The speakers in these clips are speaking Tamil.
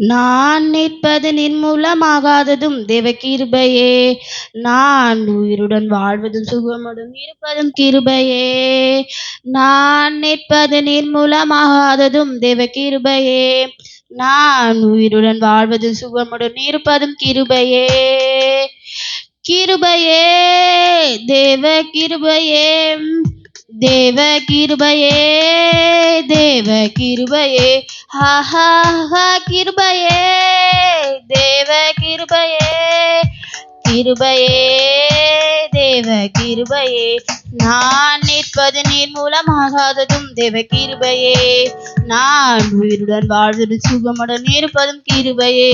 நான் நிற்பது நிர்மூலமாகாததும் தேவ கிருபையே. நான் உயிருடன் வாழ்வதும் சுகமுடன் இருப்பதும் கிருபையே. நான் நிற்பது நிர்மூலமாகாததும் தேவ கிருபையே. நான் உயிருடன் வாழ்வதும் சுகமுடன் இருப்பதும் கிருபையே. கிருபையே தேவ கிருபையே. தேவ கிருபையே தேவ கிருபையே. ஹா கிருபையே தேவ கிருபையே கிருபையே தேவ கிருபையே. நான் நிற்பது நீர் மூலமாகாததும் தேவ கிருபையே. நான் உயிருடன் வாழ்வதும் சுகமுடன் இருப்பதும் கிருபையே.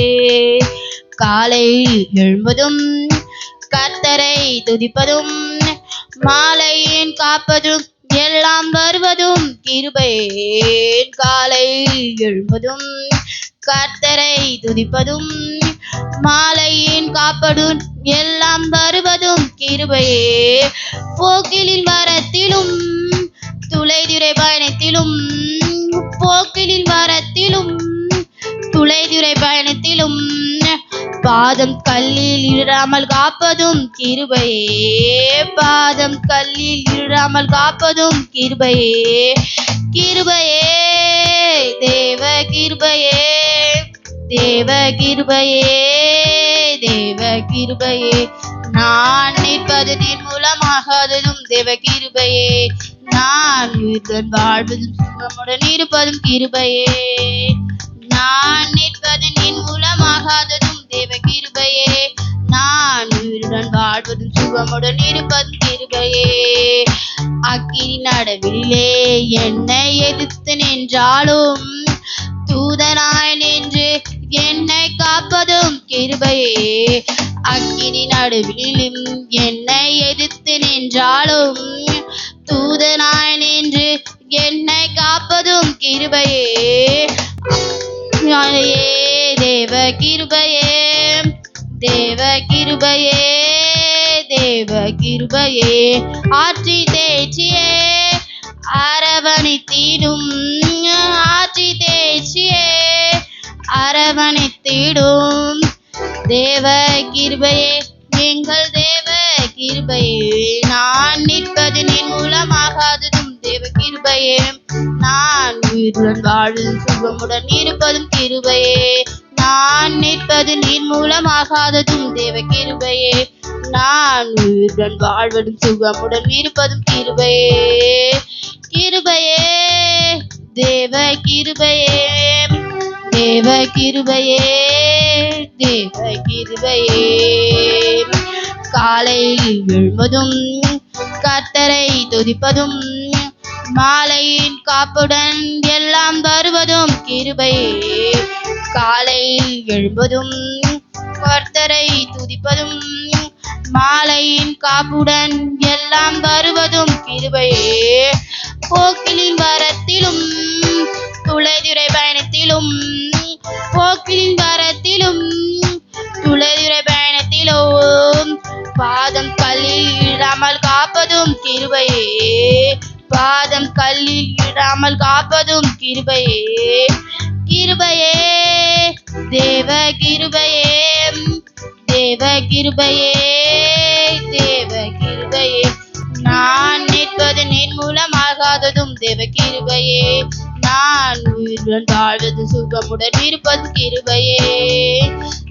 காலை எழும்பதும் கர்த்தரை துதிப்பதும் மாலையின் காப்பதும் எல்லாம் வருவதும் கிருபையே காலை எழுவதும் கர்த்தரை துதிப்பதும் மாலையின் காப்பதும் எல்லாம் வருவதும் கிருபையே போக்கிலின் வரத்திலும் துளைதுரை பயணத்திலும் போக்கிலின் வரத்திலும் துளைதுரை பயணத்திலும் பாதம் கல்லில் இடாமல் காப்பதும் கிருபையே. பாதம் கல்லில் இருடாமல் காப்பதும் கிருபையே. கிருபையே தேவ கிருபையே. தேவ கிருபையே தேவ கிருபையே. நான் நிற்பது நிர்மூலமாகாததும் தேவ கிருபையே. நான் வாழ்வதும் சுகமுடன் இருப்பதும் கிருபையே. வாழ்வதும் சுகமுடன் கிருபையே அக்கினி நடவிலே என்னை எதிர்த்து நின்றாலும் தூதனாய் நின்று என்னை காப்பதும் கிருபையே. அக்கினி நடுவிலும் என்னை எதிர்த்து நின்றாலும் தூதனாய் நின்று என்னை காப்பதும் கிருபையே. தேவ கிருபையே தேவ கிருபையே. தேவ கிருபையே. ஆற்றி தேச்சியே அரவணைத்திடும். ஆற்றி தேச்சியே அரவணைத்திடும். தேவ கிருபையே எங்கள் தேவ கிருபையே. நான் நிற்பது நின் மூலமாகாததும் தேவ கிருபையே. நான் உயிருடன் வாழும் சுகமுடன் இருப்பதும் கிருபையே. நான் நிற்பது நீர் மூலமாகாததும் தேவ கிருபையே. நான் உயிருடன் வாழ்வதும் சுகமுடன் இருப்பதும் கிருபையே கிருபையே தேவ கிருபையே தேவ கிருபையே தேவ கிருபையே. காலையில் எழுவதும் கத்தரை துதிப்பதும் மாலையின் காப்புடன் எல்லாம் வருவதும் கிருபையே. காலையில் எழும்பதும் கர்த்தரை துதிப்பதும் மாலையின் காப்புடன் எல்லாம் வருவதும் கிருபையே. போக்கிலின் வரத்திலும் துளைதுரை பயணத்திலும் போக்கிலின் வரத்திலும் துளைதுரை பயணத்திலும் பாதம் கல்லில் இடாமல் காப்பதும் கிருபையே. பாதம் கல்லில் இடாமல் காப்பதும் கிருபையே. கிருபையே தேவ கிருபையே. தேவ கிருபையே தேவ கிருபையே. நான் நிற்பது நின் மூலமாகாததும் தேவ கிருபையே. நான் உயிருடன் வாழ்வது சுகமுடன் இருப்பது கிருபையே.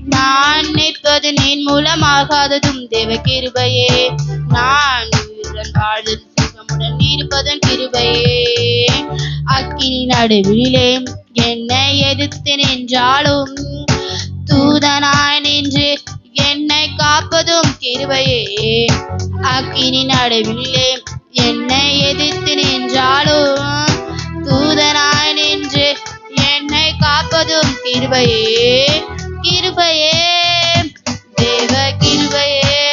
நான் நிற்பது நின் மூலமாகாததும் தேவ கிருபையே. நான் உயிருடன் வாழ்வது சுகமுடன் இருப்பதன் கிருபையே. அக்கினி நடுவிலே என்னை எதிர்த்து நின்றாலும் தூதனாய் நின்று என்னை காப்பதும் கிருபையே. அக்கினி நடுவில்லே என்னை எதிர்த்து நின்றாலும் தூதனாய் நின்று என்னை காப்பதும் கிருபையே. கிருபையே. தேவ கிருபையே.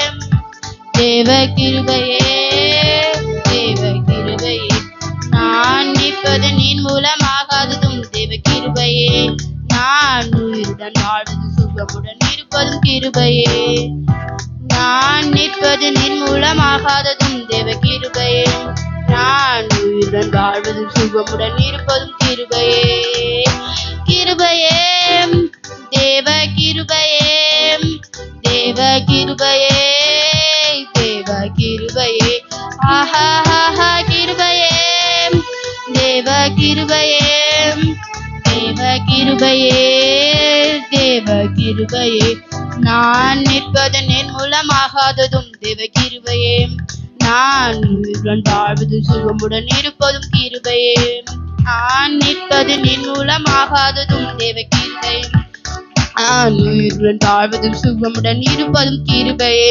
தேவ கிருபையே. தேவ கிருபையே. நான் நிற்பது நின் மூலமாகாததும் தேவ கிருபையே. நான் உயிருடன் வாழ்வது சுகமுடன் நிற்பதும் கிருபையே. நான் நிற்பது நின் மூலமாகாததும் தேவ கிருபையே. நான் உயிருடன் வாழ்வதும் சுகமுடன் இருப்பதும் கிருபையே. கிருபையே தேவ கிருபையே தேவ கிருபையே தேவ கிருபையே. ஆஹா கிருபையே தேவ கிருபையே தேவ கிருபையே. நான் நிற்பது நிர்மூலமாகாததும் தேவ கிருபையே. நான் உயிருடன் வாழ்வது சுகமுடன் இருப்பதும் கிருபையே. நான் நிற்பது நிர்மூலமாகாததும் தேவ கிருபையே. நான் உயிருடன் வாழ்வதும் சுகமுடன் இருப்பதும் கிருபையே.